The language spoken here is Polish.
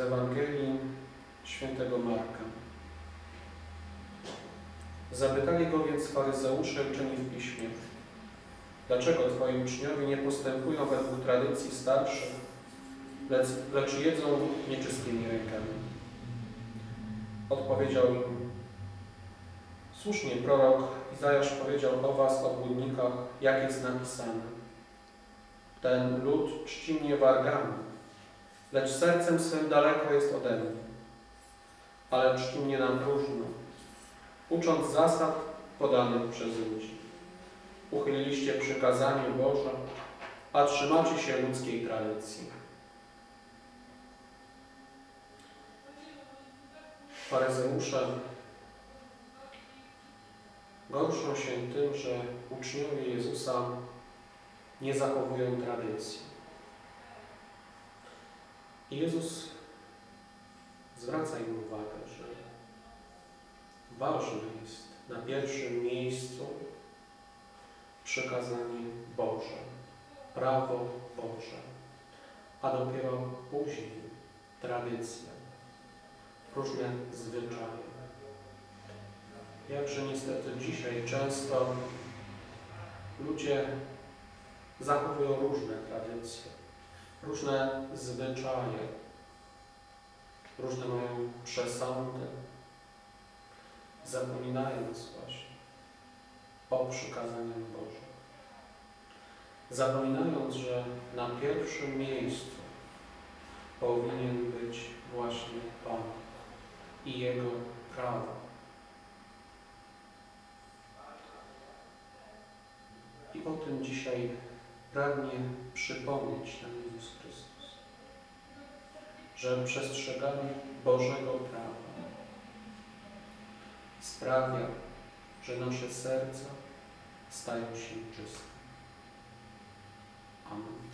Z Ewangelii świętego Marka. Zapytali go więc faryzeusze uczeni w piśmie, dlaczego twoi uczniowie nie postępują według tradycji starszych, lecz, lecz jedzą nieczystymi rękami? Odpowiedział im, słusznie prorok Izajasz powiedział o was, obłudnikach, jak jest napisane. Ten lud czci mnie wargami, lecz sercem swym daleko jest ode mnie. Ale czci mnie na próżno, ucząc zasad podanych przez ludzi. Uchyliliście przykazanie Boże, a trzymacie się ludzkiej tradycji. Faryzeusze gorszą się tym, że uczniowie Jezusa nie zachowują tradycji. I Jezus zwraca im uwagę, że ważne jest na pierwszym miejscu przekazanie Boże, prawo Boże, a dopiero później tradycja, różne zwyczaje. Jakże niestety dzisiaj często ludzie zachowują różne tradycje, różne zwyczaje, różne mają przesądy, zapominając właśnie o przykazaniach Bożych. Zapominając, że na pierwszym miejscu powinien być właśnie Pan i Jego prawo. I o tym dzisiaj pragnie przypomnieć nam Jezus Chrystus, że przestrzeganie Bożego prawa sprawia, że nasze serca stają się czyste. Amen.